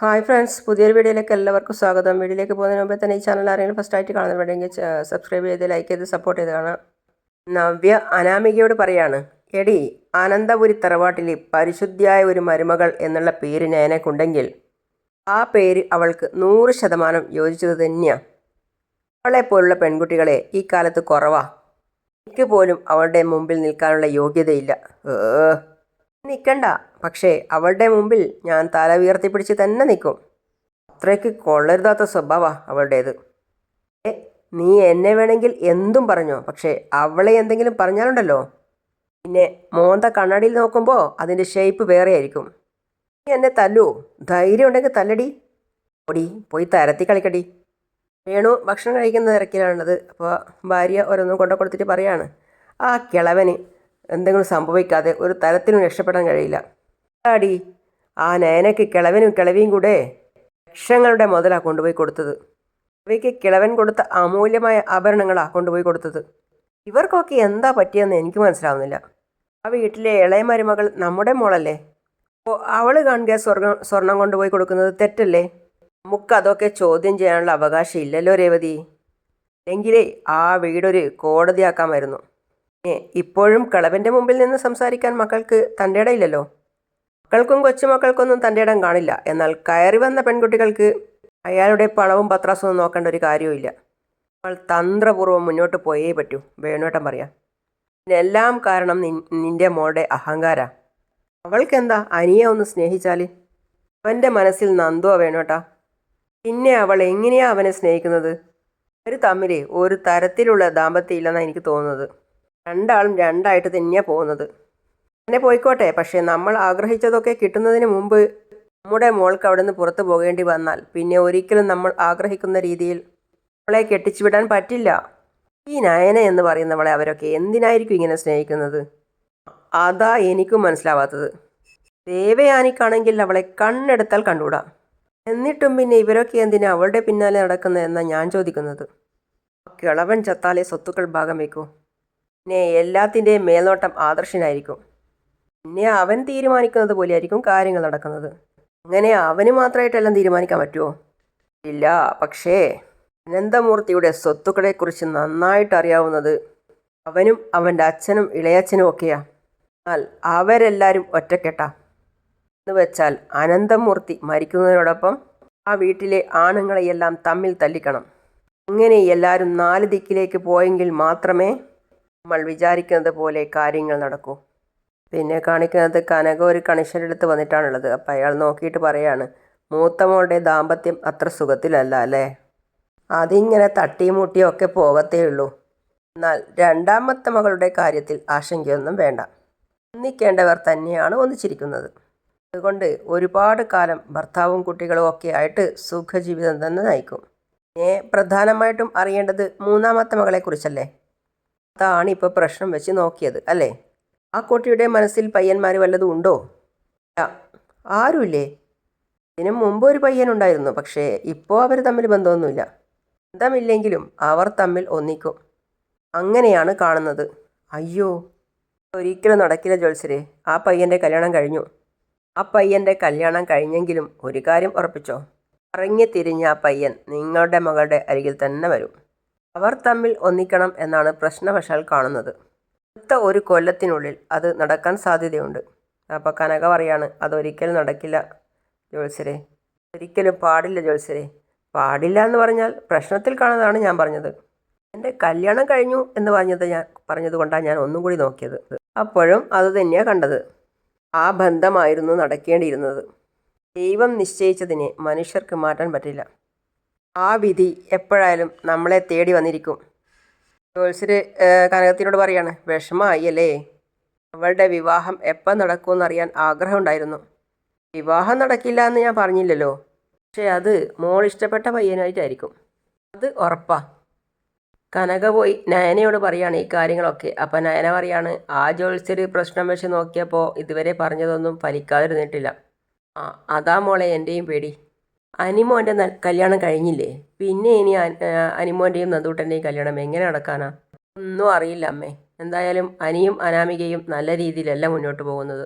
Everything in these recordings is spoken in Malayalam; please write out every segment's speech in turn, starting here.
ഹായ് ഫ്രണ്ട്സ് പുതിയൊരു വീഡിയോയിലേക്ക് എല്ലാവർക്കും സ്വാഗതം. വീഡിയോയിലേക്ക് പോകുന്നതിന് മുമ്പേ തന്നെ ഈ ചാനൽ ആരെങ്കിലും ഫസ്റ്റ് ആയിട്ട് കാണുന്നുണ്ടെങ്കിൽ സബ്സ്ക്രൈബ് ചെയ്ത് ലൈക്ക് ചെയ്ത് സപ്പോർട്ട് ചെയ്ത് കാണാം. നവ്യ അനാമികയോട് പറയാണ് എടി അനന്തപുരി തറവാട്ടിലെ പരിശുദ്ധിയായ ഒരു മരുമകൾ എന്നുള്ള പേര് ഞാനേക്കുണ്ടെങ്കിൽ ആ പേര് അവൾക്ക് നൂറ് ശതമാനം യോജിച്ചത് തന്നെയാണ് അവളെപ്പോലുള്ള പെൺകുട്ടികളെ ഈ കാലത്ത് കുറവാ. എനിക്ക് പോലും അവളുടെ മുമ്പിൽ നിൽക്കാനുള്ള യോഗ്യതയില്ല. നിൽക്കണ്ട പക്ഷേ അവളുടെ മുമ്പിൽ ഞാൻ തല ഉയർത്തിപ്പിടിച്ച് തന്നെ നിൽക്കും അത്രയ്ക്ക് കൊള്ളരുതാത്ത സ്വഭാവ അവളുടേത്. ഏ നീ എന്നെ വേണമെങ്കിൽ എന്തും പറഞ്ഞോ. പക്ഷേ അവളെ എന്തെങ്കിലും പറഞ്ഞാലുണ്ടല്ലോ. പിന്നെ മോന്ത കണ്ണാടിയിൽ നോക്കുമ്പോൾ അതിന്റെ ഷേപ്പ് വേറെ ആയിരിക്കും നീ എന്നെ തല്ലൂ. ധൈര്യം ഉണ്ടെങ്കിൽ തല്ലടി. ഓടി പോയി തരത്തി കളിക്കടി. വേണു ഭക്ഷണം കഴിക്കുന്ന തിരക്കിലാണത് അപ്പോൾ ഭാര്യ ഓരോന്നും കൊണ്ടു കൊടുത്തിട്ട് പറയാണ്. ആ കിളവന്. എന്തെങ്കിലും സംഭവിക്കാതെ ഒരു തരത്തിലും രക്ഷപ്പെടാൻ കഴിയില്ല. ആടി ആ നയനയ്ക്ക് കിളവനും കിളവിയും കൂടെ ലക്ഷങ്ങളുടെ മുതലാണ് കൊണ്ടുപോയി കൊടുത്തത്. അവയ്ക്ക് കിളവൻ കൊടുത്ത അമൂല്യമായ ആഭരണങ്ങളാണ് കൊണ്ടുപോയി കൊടുത്തത്. ഇവർക്കൊക്കെ എന്താ പറ്റിയെന്ന് എനിക്ക് മനസ്സിലാവുന്നില്ല. ആ വീട്ടിലെ ഇളയ മരുമകൾ നമ്മുടെ മോളല്ലേ? അപ്പോൾ അവൾ കാണുക സ്വർണം സ്വർണം കൊണ്ടുപോയി കൊടുക്കുന്നത് തെറ്റല്ലേ? നമുക്ക് അതൊക്കെ ചോദ്യം ചെയ്യാനുള്ള അവകാശം ഇല്ലല്ലോ രേവതി. എങ്കിലേ ആ വീടൊരു കോടതിയാക്കാമായിരുന്നു ഇപ്പോഴും കളവന്റെ മുമ്പിൽ നിന്ന് സംസാരിക്കാൻ മക്കൾക്ക് തന്റെ ഇടയില്ലല്ലോ? മക്കൾക്കും കൊച്ചുമക്കൾക്കൊന്നും തന്റെ ഇടം കാണില്ല. എന്നാൽ കയറി വന്ന പെൺകുട്ടികൾക്ക് അയാളുടെ പണവും പത്രാസവും നോക്കേണ്ട ഒരു കാര്യവുമില്ല അവൾ തന്ത്രപൂർവം മുന്നോട്ട് പോയേ പറ്റൂ. വേണുവേട്ടൻ പറയാം. ഇതിനെല്ലാം കാരണം നിന്റെ മോളുടെ അഹങ്കാര. അവൾക്കെന്താ അനിയെ ഒന്ന് സ്നേഹിച്ചാൽ അവന്റെ മനസ്സിൽ നന്ദോ വേണോട്ടാ പിന്നെ അവൾ എങ്ങനെയാ അവനെ സ്നേഹിക്കുന്നത്? അവർ തമ്മിൽ ഒരു തരത്തിലുള്ള ദാമ്പത്യം ഇല്ലെന്നാണ് എനിക്ക് തോന്നുന്നത്. രണ്ടാളും രണ്ടായിട്ട് തന്നെയാണ് പോകുന്നത്. അങ്ങനെ പോയിക്കോട്ടെ. പക്ഷേ നമ്മൾ ആഗ്രഹിച്ചതൊക്കെ കിട്ടുന്നതിന് മുമ്പ് നമ്മുടെ മോൾക്ക് അവിടെ നിന്ന് പുറത്തു പോകേണ്ടി വന്നാൽ പിന്നെ ഒരിക്കലും നമ്മൾ ആഗ്രഹിക്കുന്ന രീതിയിൽ അവളെ കെട്ടിച്ചു വിടാൻ പറ്റില്ല. ഈ നയന എന്ന് പറയുന്നവളെ അവരൊക്കെ എന്തിനായിരിക്കും ഇങ്ങനെ സ്നേഹിക്കുന്നത്? അതാ എനിക്കും മനസ്സിലാവാത്തത്. ദേവയാനിക്കാണെങ്കിൽ അവളെ കണ്ണെടുത്താൽ കണ്ടുകൂടാ. എന്നിട്ടും പിന്നെ ഇവരൊക്കെ എന്തിനാ അവളുടെ പിന്നാലെ നടക്കുന്നതെന്നാണ് ഞാൻ ചോദിക്കുന്നത്? കിളവൻ ചത്താലെ സ്വത്തുക്കൾ ഭാഗം വയ്ക്കൂ. പിന്നെ എല്ലാത്തിന്റെയും മേൽനോട്ടം ആദർശനായിരിക്കും. പിന്നെ അവൻ തീരുമാനിക്കുന്നത് പോലെയായിരിക്കും കാര്യങ്ങൾ നടക്കുന്നത്. അങ്ങനെ അവന് മാത്രമായിട്ടെല്ലാം തീരുമാനിക്കാൻ പറ്റുമോ? ഇല്ല. പക്ഷേ അനന്തമൂർത്തിയുടെ സ്വത്തുക്കളെക്കുറിച്ച് നന്നായിട്ട് അറിയാവുന്നത് അവനും അവന്റെ അച്ഛനും ഇളയച്ഛനും ഒക്കെയാ. എന്നാൽ അവരെല്ലാവരും ഒറ്റക്കെട്ടാ. എന്ന് വെച്ചാൽ അനന്തമൂർത്തി മരിക്കുന്നതിനോടൊപ്പം ആ വീട്ടിലെ ആണുങ്ങളെയെല്ലാം തമ്മിൽ തല്ലിക്കണം. അങ്ങനെ എല്ലാവരും നാല് ദിക്കിലേക്ക് പോയെങ്കിൽ മാത്രമേ നമ്മൾ വിചാരിക്കുന്നത് പോലെ കാര്യങ്ങൾ നടക്കൂ. പിന്നെ കാണിക്കുന്നത് കനക ഒരു കണിഷനെടുത്ത് വന്നിട്ടാണുള്ളത്. അപ്പം അയാൾ നോക്കിയിട്ട് പറയാണ് മൂത്ത മോളുടെ ദാമ്പത്യം അത്ര സുഖത്തിലല്ല അല്ലേ? അതിങ്ങനെ തട്ടിയും ഒക്കെ പോകത്തേ ഉള്ളൂ എന്നാൽ രണ്ടാമത്തെ മകളുടെ കാര്യത്തിൽ ആശങ്കയൊന്നും വേണ്ട. ഒന്നിക്കേണ്ടവർ തന്നെയാണ് ഒന്നിച്ചിരിക്കുന്നത്. അതുകൊണ്ട് ഒരുപാട് കാലം ഭർത്താവും കുട്ടികളും ഒക്കെ ആയിട്ട് സുഖജീവിതം തന്നെ നയിക്കും. പിന്നെ പ്രധാനമായിട്ടും അറിയേണ്ടത് മൂന്നാമത്തെ മകളെക്കുറിച്ചല്ലേ? അതാണ് ഇപ്പോൾ പ്രശ്നം വെച്ച് നോക്കിയത് അല്ലേ? ആ കുട്ടിയുടെ മനസ്സിൽ പയ്യന്മാർ വല്ലതും ഉണ്ടോ? ആരുമില്ലേ ഇതിനു മുമ്പ് ഒരു പയ്യനുണ്ടായിരുന്നു പക്ഷേ ഇപ്പോൾ അവർ തമ്മിൽ ബന്ധമൊന്നുമില്ല. ബന്ധമില്ലെങ്കിലും അവർ തമ്മിൽ ഒന്നിക്കും. അങ്ങനെയാണ് കാണുന്നത്. അയ്യോ ഒരിക്കലും നടക്കില്ല ജോത്സരെ ആ പയ്യന്റെ കല്യാണം കഴിഞ്ഞു. ആ പയ്യന്റെ കല്യാണം കഴിഞ്ഞെങ്കിലും ഒരു കാര്യം ഉറപ്പിച്ചോ? ഇറങ്ങി തിരിഞ്ഞ ആ പയ്യൻ നിങ്ങളുടെ മകളുടെ അരികിൽ തന്നെ വരും. അവർ തമ്മിൽ ഒന്നിക്കണം എന്നാണ് പ്രശ്നവശാൽ കാണുന്നത്. അടുത്ത ഒരു കൊല്ലത്തിനുള്ളിൽ അത് നടക്കാൻ സാധ്യതയുണ്ട്. അപ്പോൾ കനക പറയാണ് അതൊരിക്കലും നടക്കില്ല ജോത്സരെ ഒരിക്കലും പാടില്ല ജോത്സരെ പാടില്ല എന്ന് പറഞ്ഞാൽ പ്രശ്നത്തിൽ കാണുന്നതാണ് ഞാൻ പറഞ്ഞത്. എന്റെ കല്യാണം കഴിഞ്ഞു എന്ന് പറഞ്ഞത് ഞാൻ പറഞ്ഞതുകൊണ്ടാണ് ഞാൻ ഒന്നും കൂടി നോക്കിയത്. അപ്പോഴും അത് തന്നെയാണ് കണ്ടത്. ആ ബന്ധമായിരുന്നു നടക്കേണ്ടിയിരുന്നത്. ദൈവം നിശ്ചയിച്ചതിനെ മനുഷ്യർക്ക് മാറ്റാൻ പറ്റില്ല. ആ വിധി എപ്പോഴായാലും നമ്മളെ തേടി വന്നിരിക്കും. ജോത്സ്യർ കനകത്തിനോട് പറയാണ് വിഷമമായി അല്ലേ അവളുടെ വിവാഹം എപ്പം നടക്കുമെന്നറിയാൻ ആഗ്രഹമുണ്ടായിരുന്നു. വിവാഹം നടക്കില്ല എന്ന് ഞാൻ പറഞ്ഞില്ലല്ലോ. പക്ഷേ അത് മോൾ ഇഷ്ടപ്പെട്ട പയ്യനായിട്ടായിരിക്കും. അത് ഉറപ്പാ. കനക പോയി നയനയോട് പറയാണ് ഈ കാര്യങ്ങളൊക്കെ. അപ്പം നയന പറയാണ് ആ ജോത്സ്യർ പ്രശ്നം വെച്ച് നോക്കിയപ്പോൾ ഇതുവരെ പറഞ്ഞതൊന്നും ഫലിക്കാതിരുന്നിട്ടില്ല. ആ അതാ മോളെ എന്റെയും പേടി. അനിമോന്റെ കല്യാണം കഴിഞ്ഞില്ലേ? പിന്നെ ഇനി അനിമോന്റെയും നന്ദൂട്ടന്റെയും കല്യാണം എങ്ങനെ നടക്കാനാ? ഒന്നും അറിയില്ല അമ്മേ. എന്തായാലും അനിയും അനാമികയും നല്ല രീതിയിലല്ല മുന്നോട്ട് പോകുന്നത്.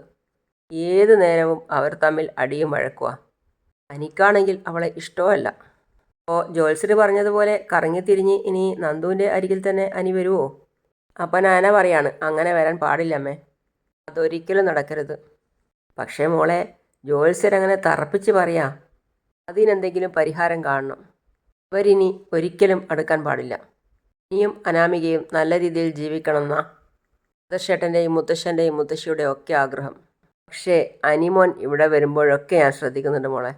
ഏത് നേരവും അവർ തമ്മിൽ അടിയും വഴക്കുവാ. അനിക്കാണെങ്കിൽ അവളെ ഇഷ്ടമല്ല. അപ്പോൾ ജോത്സ്യർ പറഞ്ഞതുപോലെ കറങ്ങിത്തിരിഞ്ഞ് ഇനി നന്ദുവിന്റെ അരികിൽ തന്നെ അനി വരുമോ അപ്പം നാന പറയാണ് അങ്ങനെ വരാൻ പാടില്ലമ്മേ അതൊരിക്കലും നടക്കരുത്. പക്ഷേ മോളെ ജോത്സ്യരങ്ങനെ തറപ്പിച്ച് പറയാ അതിനെന്തെങ്കിലും പരിഹാരം കാണണം. അവരിനി ഒരിക്കലും അടുക്കാൻ പാടില്ല. ഇനിയും അനാമികയും നല്ല രീതിയിൽ ജീവിക്കണമെന്ന മുത്തശ്ശേട്ടന്റെയും മുത്തശ്ശന്റെയും മുത്തശ്ശിയുടെയും ഒക്കെ ആഗ്രഹം. പക്ഷേ അനിമോൻ ഇവിടെ വരുമ്പോഴൊക്കെ ഞാൻ ശ്രദ്ധിക്കുന്നുണ്ട് മോളെ.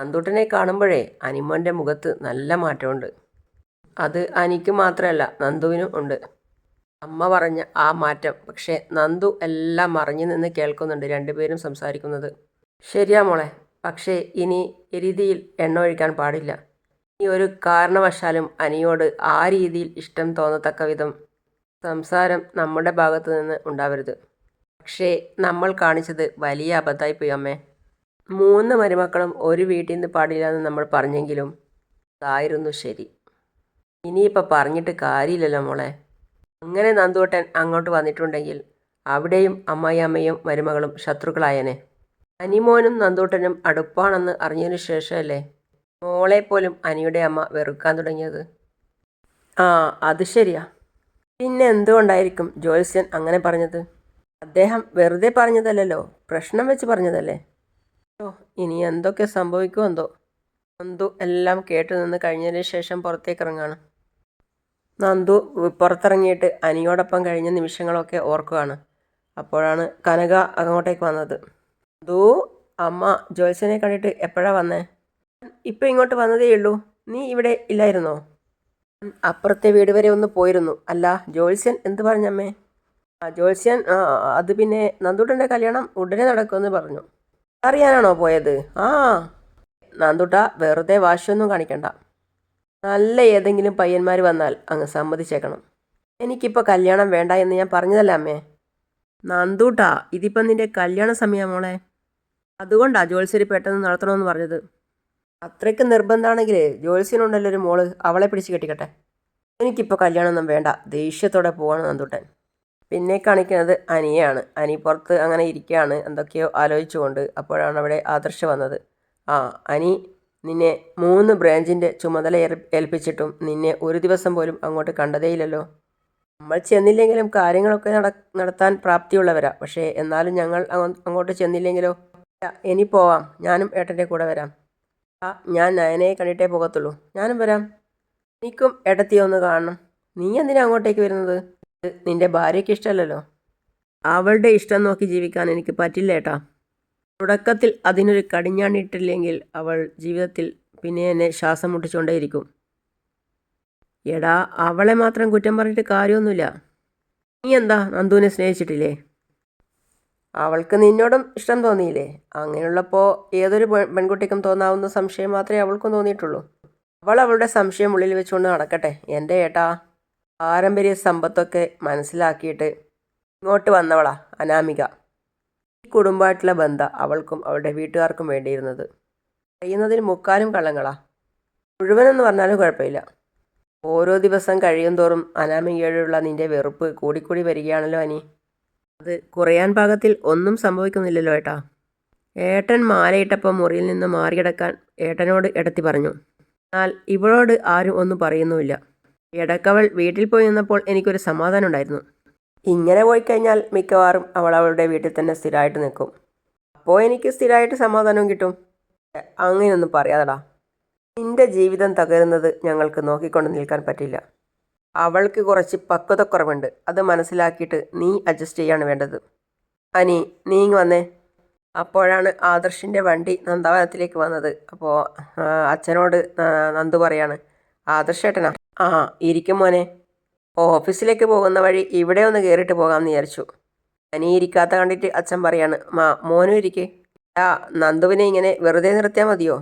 അന്തുട്ടനെ കാണുമ്പോഴേ അനിമോന്റെ മുഖത്ത് നല്ല മാറ്റമുണ്ട്. അത് അനിക്ക് മാത്രമല്ല നന്ദുവിനും ഉണ്ട്. അമ്മ പറഞ്ഞ ആ മാറ്റം. പക്ഷേ നന്ദു എല്ലാം മറിഞ്ഞു നിന്ന് കേൾക്കുന്നുണ്ട് രണ്ടുപേരും സംസാരിക്കുന്നത്. ശരിയാ മോളെ. പക്ഷേ ഇനി എരിതിയിൽ എണ്ണ ഒഴിക്കാൻ പാടില്ല. ഇനി ഒരു കാരണവശാലും അനിയോട് ആ രീതിയിൽ ഇഷ്ടം തോന്നത്തക്ക വിധം സംസാരം നമ്മുടെ ഭാഗത്തു നിന്ന് ഉണ്ടാവരുത്. പക്ഷേ നമ്മൾ കാണിച്ചത് വലിയ അബദ്ധമായിപ്പോയി അമ്മേ. മൂന്ന് മരുമക്കളും ഒരു വീട്ടിൽ നിന്ന് പാടില്ല എന്ന് നമ്മൾ പറഞ്ഞെങ്കിലും അതായിരുന്നു ശരി. ഇനിയിപ്പോൾ പറഞ്ഞിട്ട് കാര്യമില്ലല്ലോ മോളെ. അങ്ങനെ നന്ദുവട്ടൻ അങ്ങോട്ട് വന്നിട്ടുണ്ടെങ്കിൽ അവിടെയും അമ്മായിയമ്മയും മരുമകളും ശത്രുക്കളായനെ. അനിമോനും നന്തൂട്ടനും അടുപ്പാണെന്ന് അറിഞ്ഞതിനു ശേഷമല്ലേ? മോളെ പോലും അനിയുടെ അമ്മ വെറുക്കാൻ തുടങ്ങിയത്. ആ അത് ശരിയാ. പിന്നെ എന്തുകൊണ്ടായിരിക്കും ജ്യോത്സ്യൻ അങ്ങനെ പറഞ്ഞത്? അദ്ദേഹം വെറുതെ പറഞ്ഞതല്ലല്ലോ. പ്രശ്നം വെച്ച് പറഞ്ഞതല്ലേ? ഓ ഇനി എന്തൊക്കെ സംഭവിക്കുമോ എന്തോ? നന്ദു എല്ലാം കേട്ടു നിന്ന് കഴിഞ്ഞതിന് ശേഷം പുറത്തേക്ക് ഇറങ്ങാണ്. നന്ദു പുറത്തിറങ്ങിയിട്ട് അനിയോടൊപ്പം കഴിഞ്ഞ നിമിഷങ്ങളൊക്കെ ഓർക്കുകയാണ്. അപ്പോഴാണ് കനക അങ്ങോട്ടേക്ക് വന്നത്. നന്ദു അമ്മ ജോത്സനെ കണ്ടിട്ട് എപ്പോഴാ വന്നേ? ഇപ്പം ഇങ്ങോട്ട് വന്നതേ ഉള്ളൂ. നീ ഇവിടെ ഇല്ലായിരുന്നോ? അപ്പുറത്തെ വീട് വരെ ഒന്ന് പോയിരുന്നു. അല്ല ജോത്സ്യൻ എന്ത് പറഞ്ഞമ്മേ? ആ ജോത്സ്യൻ അത് പിന്നെ നന്ദുട്ടന്റെ കല്യാണം ഉടനെ നടക്കുമെന്ന് പറഞ്ഞു. അറിയാനാണോ പോയത്? ആ. നന്ദുട്ട വെറുതെ വാശിയൊന്നും കാണിക്കണ്ട. നല്ല ഏതെങ്കിലും പയ്യന്മാർ വന്നാൽ അങ്ങ് സമ്മതിച്ചേക്കണം. എനിക്കിപ്പോൾ കല്യാണം വേണ്ട എന്ന് ഞാൻ പറഞ്ഞതല്ല അമ്മേ? നന്ദൂട്ടാ ഇതിപ്പം നിന്റെ കല്യാണ സമയം അതുകൊണ്ടാ ജോത്സ്യര് പെട്ടെന്ന് നടത്തണമെന്ന് പറഞ്ഞത്. അത്രയ്ക്ക് നിർബന്ധമാണെങ്കിൽ ജോത്സ്യനുണ്ടല്ലോ ഒരു മോൾ അവളെ പിടിച്ച് കെട്ടിക്കട്ടെ. എനിക്കിപ്പോൾ കല്യാണമൊന്നും വേണ്ട. ദേഷ്യത്തോടെ പോവാണ് നന്ദുട്ടൻ. പിന്നെ കാണിക്കുന്നത് അനിയാണ്. അനി പുറത്ത് അങ്ങനെ ഇരിക്കുകയാണ് എന്തൊക്കെയോ ആലോചിച്ചുകൊണ്ട് അപ്പോഴാണ് അവിടെ ആദർശ വന്നത്. ആ അനി നിന്നെ മൂന്ന് ബ്രാഞ്ചിന്റെ ചുമതല ഏൽപ്പിച്ചിട്ടും നിന്നെ ഒരു ദിവസം പോലും അങ്ങോട്ട് കണ്ടതേയില്ലല്ലോ. നമ്മൾ ചെന്നില്ലെങ്കിലും കാര്യങ്ങളൊക്കെ നട നടത്താൻ പ്രാപ്തിയുള്ളവരാ. പക്ഷേ എന്നാലും ഞങ്ങൾ അങ്ങോട്ട് ചെന്നില്ലെങ്കിലോ? ഇനി പോവാം. ഞാനും ഏട്ടന്റെ കൂടെ വരാം. ആ ഞാൻ നയനയെ കണ്ടിട്ടേ പോകത്തുള്ളൂ. ഞാനും വരാം. എനിക്കും ഏട്ടത്തിയെ ഒന്ന് കാണണം. നീ എന്തിനാ അങ്ങോട്ടേക്ക് വരുന്നത്? നിന്റെ ഭാര്യയ്ക്ക് ഇഷ്ടമല്ലല്ലോ. അവളുടെ ഇഷ്ടം നോക്കി ജീവിക്കാൻ എനിക്ക് പറ്റില്ല ഏട്ടാ. തുടക്കത്തിൽ അതിനൊരു കടിഞ്ഞാണിട്ടില്ലെങ്കിൽ അവൾ ജീവിതത്തിൽ പിന്നെ എന്നെ ശ്വാസം മുട്ടിച്ചുകൊണ്ടേയിരിക്കും എടാ അവളെ മാത്രം കുറ്റം പറഞ്ഞിട്ട് കാര്യമൊന്നുമില്ല. നീ എന്താ നന്ദുവിനെ സ്നേഹിച്ചിട്ടില്ലേ? അവൾക്ക് നിന്നോടും ഇഷ്ടം തോന്നിയില്ലേ? അങ്ങനെയുള്ളപ്പോൾ ഏതൊരു പെൺകുട്ടിക്കും തോന്നാവുന്ന സംശയം മാത്രമേ അവൾക്കും തോന്നിയിട്ടുള്ളൂ. അവൾ അവളുടെ സംശയം ഉള്ളിൽ വെച്ചുകൊണ്ട് നടക്കട്ടെ. എന്റെ ഏട്ടാ പാരമ്പര്യ സമ്പത്തൊക്കെ മനസ്സിലാക്കിയിട്ട് ഇങ്ങോട്ട് വന്നവളാ അനാമിക. ഈ കുടുംബമായിട്ടുള്ള ബന്ധം അവൾക്കും അവളുടെ വീട്ടുകാർക്കും വേണ്ടിയിരുന്നത്. കഴിയുന്നതിന് മുക്കാലും കള്ളങ്ങളാ. മുഴുവനെന്ന് പറഞ്ഞാലും കുഴപ്പമില്ല. ഓരോ ദിവസം കഴിയും തോറും അനാമികയോടുള്ള നിന്റെ വെറുപ്പ് കൂടിക്കൂടി വരികയാണല്ലോ അനി. അത് കുറയാൻ പാകത്തിൽ ഒന്നും സംഭവിക്കുന്നില്ലല്ലോ ഏട്ടാ. ഏട്ടൻ മാലയിട്ടപ്പോൾ മുറിയിൽ നിന്ന് മാറിയിടക്കാൻ ഏട്ടനോട് എടത്തി പറഞ്ഞു. എന്നാൽ ഇവളോട് ആരും ഒന്നും പറയുന്നുമില്ല. ഇടക്കവൾ വീട്ടിൽ പോയി നിന്നപ്പോൾ എനിക്കൊരു സമാധാനം ഉണ്ടായിരുന്നു. ഇങ്ങനെ പോയി കഴിഞ്ഞാൽ മിക്കവാറും അവൾ അവളുടെ വീട്ടിൽ തന്നെ സ്ഥിരമായിട്ട് നിൽക്കും. അപ്പോൾ എനിക്ക് സ്ഥിരമായിട്ട് സമാധാനവും കിട്ടും. അങ്ങനെയൊന്നും പറയാതടാ. നിന്റെ ജീവിതം തകരുന്നത് ഞങ്ങൾക്ക് നോക്കിക്കൊണ്ട് നിൽക്കാൻ പറ്റില്ല. അവൾക്ക് കുറച്ച് പക്വതക്കുറവുണ്ട്. അത് മനസ്സിലാക്കിയിട്ട് നീ അഡ്ജസ്റ്റ് ചെയ്യാണ് വേണ്ടത്. അനി നീ ഇങ്ങ് വന്നേ. അപ്പോഴാണ് ആദർശിന്റെ വണ്ടി നന്ദവനത്തിലേക്ക് വന്നത്. അപ്പോൾ അച്ഛനോട് നന്ദ് പറയാണ് ആദർശേട്ടനാ ആ ഇരിക്കും മോനെ. ഓഫീസിലേക്ക് പോകുന്ന വഴി ഇവിടെ ഒന്ന് കയറിയിട്ട് പോകാമെന്ന് വിചാരിച്ചു. അനി ഇരിക്കാത്ത കണ്ടിട്ട് അച്ഛൻ പറയാണ് മാ മോനും ഇരിക്കേ. ആ നന്ദുവിനെ ഇങ്ങനെ വെറുതെ നിർത്തിയാൽ മതിയോ?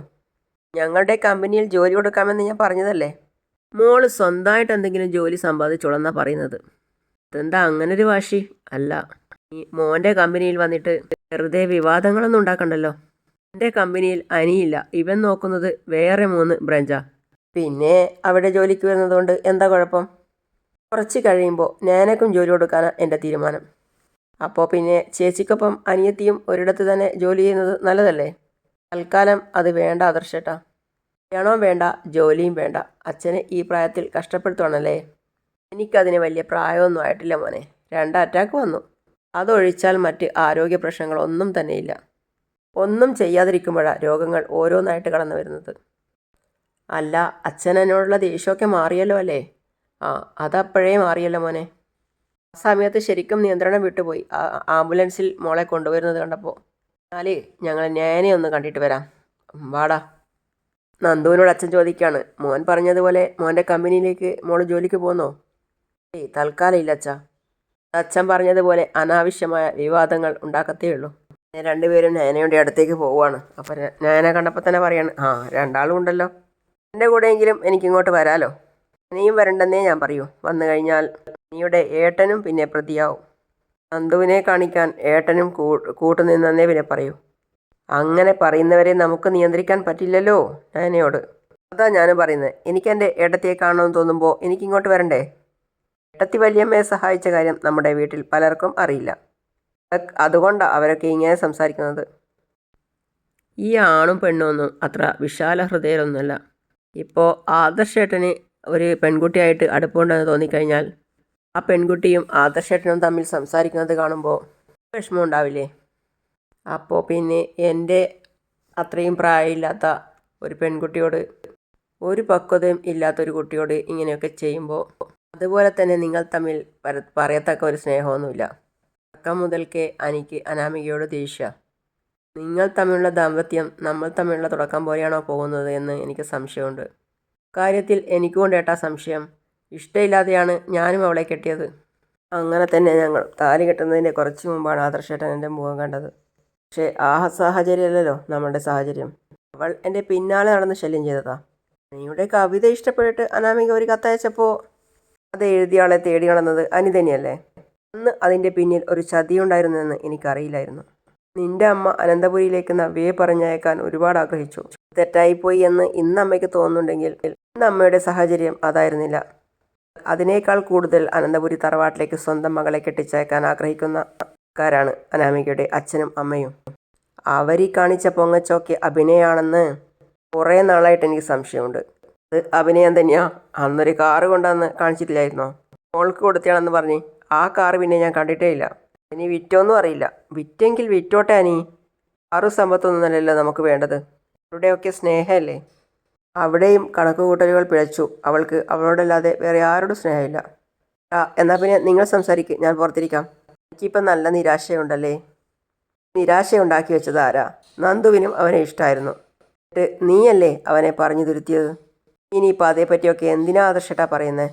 ഞങ്ങളുടെ കമ്പനിയിൽ ജോലി കൊടുക്കാമെന്ന് ഞാൻ പറഞ്ഞതല്ലേ? മോൾ സ്വന്തമായിട്ട് എന്തെങ്കിലും ജോലി സമ്പാദിച്ചോളെന്നാ പറയുന്നത്. ഇതെന്താ ഒരു വാശി? അല്ല. ഈ മോന്റെ കമ്പനിയിൽ വന്നിട്ട് വെറുതെ വിവാദങ്ങളൊന്നും ഉണ്ടാക്കണ്ടല്ലോ. എന്റെ കമ്പനിയിൽ അനിയില്ല. ഇവൻ നോക്കുന്നത് വേറെ മൂന്ന് ബ്രാഞ്ചാ. പിന്നെ അവിടെ ജോലിക്ക് വരുന്നതുകൊണ്ട് എന്താ കുഴപ്പം? കുറച്ച് കഴിയുമ്പോൾ ഞാനേക്കും ജോലി കൊടുക്കാനാണ് എന്റെ തീരുമാനം. അപ്പോൾ പിന്നെ ചേച്ചിക്കൊപ്പം അനിയത്തിയും ഒരിടത്ത് തന്നെ ജോലി ചെയ്യുന്നത് നല്ലതല്ലേ? തൽക്കാലം അത് വേണ്ട ആദർശേട്ടാ വേണോ വേണ്ട ജോലിയും വേണ്ട. അച്ഛനെ ഈ പ്രായത്തിൽ കഷ്ടപ്പെടുത്തുവാണല്ലേ? എനിക്കതിന് വലിയ പ്രായമൊന്നും ആയിട്ടില്ല മോനെ. രണ്ട് അറ്റാക്ക് വന്നു. അതൊഴിച്ചാൽ മറ്റ് ആരോഗ്യ പ്രശ്നങ്ങളൊന്നും തന്നെയില്ല. ഒന്നും ചെയ്യാതിരിക്കുമ്പോഴാണ് രോഗങ്ങൾ ഓരോന്നായിട്ട് കടന്നു വരുന്നത്. അല്ല അച്ഛനോടുള്ള ദേഷ്യമൊക്കെ മാറിയല്ലോ അല്ലേ? ആ അതപ്പോഴേ മാറിയല്ലോ മോനെ. ആ സമയത്ത് ശരിക്കും നിയന്ത്രണം വിട്ടുപോയി. ആംബുലൻസിൽ മോളെ കൊണ്ടുവരുന്നത് കണ്ടപ്പോൾ എന്നാലേ ഞങ്ങൾ ഞാനേ ഒന്ന് കണ്ടിട്ട് വരാം. വാടാ. നന്ദുവിനോട് അച്ഛൻ ചോദിക്കുകയാണ് മോൻ പറഞ്ഞതുപോലെ മോന്റെ കമ്പനിയിലേക്ക് മോൾ ജോലിക്ക് പോകുന്നോ ഏയ് തൽക്കാലം ഇല്ല അച്ഛ. അച്ഛൻ പറഞ്ഞതുപോലെ അനാവശ്യമായ വിവാദങ്ങൾ ഉണ്ടാക്കത്തേ ഉള്ളൂ. രണ്ടുപേരും നയനയുടെ അടുത്തേക്ക് പോവുകയാണ്. അപ്പം നയന കണ്ടപ്പോൾ തന്നെ പറയാണ് ആ രണ്ടാളും ഉണ്ടല്ലോ. എന്റെ കൂടെയെങ്കിലും എനിക്കിങ്ങോട്ട് വരാലോ? നീയും വരണ്ടെന്നേ ഞാൻ പറയൂ. വന്നു കഴിഞ്ഞാൽ നീയുടെ ഏട്ടനും പിന്നെ പ്രതിയാവും. നന്ദുവിനെ കാണിക്കാൻ ഏട്ടനും കൂട്ടുനിന്നെന്നേ കൂട്ടുനിന്നേ പിന്നെ പറയൂ. അങ്ങനെ പറയുന്നവരെ നമുക്ക് നിയന്ത്രിക്കാൻ പറ്റില്ലല്ലോ നയനയോട്. അതാ ഞാൻ പറയുന്നത് എനിക്ക് എന്റെ ഇടത്തിയെ കാണണമെന്ന് തോന്നുമ്പോൾ എനിക്ക് ഇങ്ങോട്ട് വരണ്ടേ? ഇടത്തി വലിയമ്മയെ സഹായിച്ച കാര്യം നമ്മുടെ വീട്ടിൽ പലർക്കും അറിയില്ല. അതുകൊണ്ടാണ് അവരൊക്കെ ഇങ്ങനെ സംസാരിക്കുന്നത്. ഈ ആണും പെണ്ണും ഒന്നും അത്ര വിശാല ഹൃദയരൊന്നുമല്ല ഇപ്പോൾ ആദർശേട്ടന് ഒരു പെൺകുട്ടിയായിട്ട് അടുപ്പമുണ്ടെന്ന് തോന്നിക്കഴിഞ്ഞാൽ ആ പെൺകുട്ടിയും ആദർശേട്ടനും തമ്മിൽ സംസാരിക്കുന്നത് കാണുമ്പോൾ വിഷമം ഉണ്ടാവില്ലേ? അപ്പോൾ പിന്നെ എന്റെ അത്രയും പ്രായമില്ലാത്ത ഒരു പെൺകുട്ടിയോട് ഒരു പക്വതയും ഇല്ലാത്തൊരു കുട്ടിയോട് ഇങ്ങനെയൊക്കെ ചെയ്യുമ്പോൾ അതുപോലെ തന്നെ നിങ്ങൾ തമ്മിൽ പര- പറയത്തക്ക ഒരു സ്നേഹമൊന്നുമില്ല. അക്കം മുതൽക്കേ എനിക്ക് അനാമികയോട് ദേഷ്യ. നിങ്ങൾ തമ്മിലുള്ള ദാമ്പത്യം നമ്മൾ തമ്മിലുള്ള തുടക്കം പോലെയാണോ പോകുന്നത് എന്ന് എനിക്ക് സംശയമുണ്ട്. കാര്യത്തിൽ എനിക്കും ഏട്ടാ സംശയം. ഇഷ്ടമില്ലാതെയാണ് ഞാനും അവളെ കെട്ടിയത്. അങ്ങനെ തന്നെ ഞങ്ങൾ താലി കെട്ടുന്നതിന്റെ കുറച്ച് മുമ്പാണ് ആദർശേട്ടൻ എന്റെ മുഖം കണ്ടത്. പക്ഷേ ആ സാഹചര്യമല്ലല്ലോ നമ്മളുടെ സാഹചര്യം. അവൾ എന്റെ പിന്നാലെ നടന്ന് ശല്യം ചെയ്തതാ. നീയുടെ കവിത ഇഷ്ടപ്പെട്ടിട്ട് അനാമിക ഒരു കത്തയച്ചപ്പോൾ അത് എഴുതിയാളെ തേടി നടന്നത് അനി തന്നെയല്ലേ? അന്ന് അതിന്റെ പിന്നിൽ ഒരു ചതിയുണ്ടായിരുന്നെന്ന് എനിക്കറിയില്ലായിരുന്നു. നിന്റെ അമ്മ അനന്തപുരിയിലേക്ക് നവ്യയെ പറഞ്ഞയക്കാൻ ഒരുപാട് ആഗ്രഹിച്ചു. തെറ്റായിപ്പോയി എന്ന് ഇന്ന് അമ്മയ്ക്ക് തോന്നുന്നുണ്ടെങ്കിൽ ഇന്ന് അമ്മയുടെ സാഹചര്യം അതായിരുന്നില്ല. അതിനേക്കാൾ കൂടുതൽ അനന്തപുരി തറവാട്ടിലേക്ക് സ്വന്തം മകളെ കെട്ടിച്ചയക്കാൻ ആഗ്രഹിക്കുന്ന ആൾക്കാരാണ് അനാമികയുടെ അച്ഛനും അമ്മയും. അവരീ കാണിച്ച പൊങ്ങച്ചോക്കെ അഭിനയാണെന്ന് കുറേ നാളായിട്ട് എനിക്ക് സംശയമുണ്ട്. അത് അഭിനയം തന്നെയാ. അന്നൊരു കാറ് കൊണ്ടുവന്ന് കാണിച്ചിട്ടില്ലായിരുന്നോ? മോൾക്ക് കൊടുത്തയാണെന്ന് പറഞ്ഞ് ആ കാറ് പിന്നെ ഞാൻ കണ്ടിട്ടേ ഇല്ല. ഇനി വിറ്റോന്നും അറിയില്ല. വിറ്റെങ്കിൽ വിറ്റോട്ടെ അനി. ആറു സമ്പത്തൊന്നുമല്ലല്ലോ നമുക്ക് വേണ്ടത്. അവരുടെയൊക്കെ സ്നേഹമല്ലേ? അവിടെയും കണക്ക് കൂട്ടലുകൾ പിഴച്ചു. അവൾക്ക് അവളോടല്ലാതെ വേറെ ആരോടും സ്നേഹമില്ല. ആ എന്നാൽ പിന്നെ നിങ്ങൾ സംസാരിക്കും. ഞാൻ പുറത്തിരിക്കാം. എനിക്കിപ്പം നല്ല നിരാശയുണ്ടല്ലേ? നിരാശയുണ്ടാക്കി വെച്ചത് ആരാ? നന്ദുവിനും അവനെ ഇഷ്ടമായിരുന്നു നീയല്ലേ അവനെ പറഞ്ഞു തിരുത്തിയത്? ഇനിയിപ്പോൾ അതേപ്പറ്റിയൊക്കെ എന്തിനാ ആദർശേട്ടാ പറയുന്നത്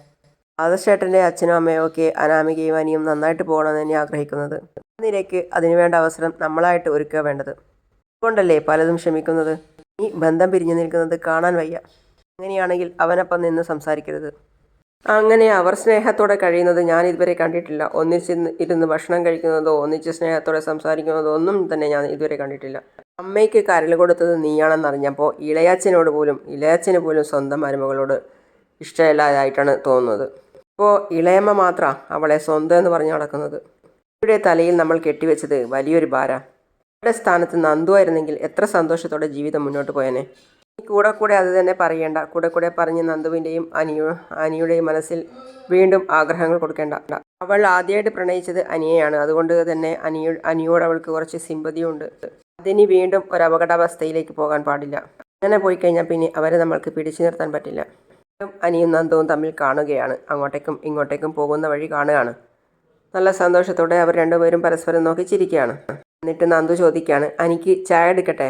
ആദർശേട്ടന്റെ അച്ഛനും അമ്മയും ഒക്കെ അനാമികയും അനിയും നന്നായിട്ട് പോകണമെന്ന് തന്നെ ആഗ്രഹിക്കുന്നത്. നിരക്ക് അതിനുവേണ്ട അവസരം നമ്മളായിട്ട് ഒരുക്കുക വേണ്ടത്. കൊണ്ടല്ലേ പലതും ക്ഷമിക്കുന്നത്? ഈ ബന്ധം പിരിഞ്ഞു നിൽക്കുന്നത് കാണാൻ വയ്യ. അങ്ങനെയാണെങ്കിൽ അവനൊപ്പം നിന്ന് സംസാരിക്കരുത്. അങ്ങനെ അവർ സ്നേഹത്തോടെ കഴിയുന്നത് ഞാൻ ഇതുവരെ കണ്ടിട്ടില്ല. ഒന്നിച്ച് ഇരുന്ന് ഭക്ഷണം കഴിക്കുന്നതോ ഒന്നിച്ച് സ്നേഹത്തോടെ സംസാരിക്കുന്നതോ ഒന്നും തന്നെ ഞാൻ ഇതുവരെ കണ്ടിട്ടില്ല. അമ്മയ്ക്ക് കരൽ കൊടുത്തത് നീയാണെന്നറിഞ്ഞപ്പോൾ ഇളയച്ചനോട് പോലും ഇളയച്ചന് പോലും സ്വന്തം മരുമകളോട് ഇഷ്ടമില്ലാതായിട്ടാണ് തോന്നുന്നത്. ഇപ്പോൾ ഇളയമ്മ മാത്രമാണ് അവളെ സ്വന്തം എന്ന് പറഞ്ഞ് നടക്കുന്നത്. ഇവിടെ തലയിൽ നമ്മൾ കെട്ടിവെച്ചത് വലിയൊരു ഭാര. അവരുടെ സ്ഥാനത്ത് നന്ദു ആയിരുന്നെങ്കിൽ എത്ര സന്തോഷത്തോടെ ജീവിതം മുന്നോട്ട് പോയേനെ. കൂടെ കൂടെ അത് തന്നെ പറയേണ്ട. കൂടെ കൂടെ പറഞ്ഞ് നന്ദുവിന്റെയും അനിയു അനിയുടെയും മനസ്സിൽ വീണ്ടും ആഗ്രഹങ്ങൾ കൊടുക്കേണ്ട. അവൾ ആദ്യമായിട്ട് പ്രണയിച്ചത് അനിയയാണ്. അതുകൊണ്ട് തന്നെ അനിയ അനിയോട് അവൾക്ക് കുറച്ച് സിമ്പതിയുണ്ട്. അതിനി വീണ്ടും ഒരു അപകടാവസ്ഥയിലേക്ക് പോകാൻ പാടില്ല. അങ്ങനെ പോയി കഴിഞ്ഞാൽ പിന്നെ അവരെ നമ്മൾക്ക് പിടിച്ചു നിർത്താൻ പറ്റില്ല. അനിയും നന്ദവും തമ്മിൽ കാണുകയാണ്. അങ്ങോട്ടേക്കും ഇങ്ങോട്ടേക്കും പോകുന്ന വഴി കാണുകയാണ്. നല്ല സന്തോഷത്തോടെ അവർ രണ്ടുപേരും പരസ്പരം നോക്കി ചിരിക്കുകയാണ്. എന്നിട്ട് നന്ദു ചോദിക്കുകയാണ് അനിക്ക് ചായ എടുക്കട്ടെ?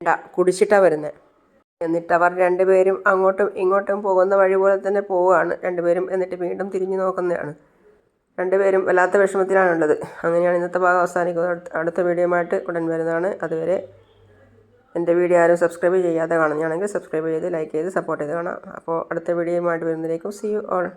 വേണ്ട കുടിച്ചിട്ടാ വരുന്നത് എന്നിട്ട് അവർ രണ്ടുപേരും അങ്ങോട്ടും ഇങ്ങോട്ടും പോകുന്ന വഴി പോലെ തന്നെ പോവുകയാണ്. രണ്ടുപേരും എന്നിട്ട് വീണ്ടും തിരിഞ്ഞു നോക്കുന്നതാണ്. രണ്ടുപേരും വല്ലാത്ത വിഷമത്തിലാണുള്ളത്. അങ്ങനെയാണ് ഇന്നത്തെ ഭാഗം അവസാനിക്കുന്നത്. അടുത്ത- വീഡിയോയുമായിട്ട് ഉടൻ വരുന്നതാണ്. അതുവരെ എന്റെ വീഡിയോ ആരും സബ്സ്ക്രൈബ് ചെയ്യാതെ കാണുന്നതാണെങ്കിൽ സബ്സ്ക്രൈബ് ചെയ്ത് ലൈക്ക് ചെയ്ത് സപ്പോർട്ട് ചെയ്ത് കാണാം. അപ്പോൾ അടുത്ത വീഡിയോയുമായിട്ട് വരുന്നതിലേക്കും സി യു ഓൾ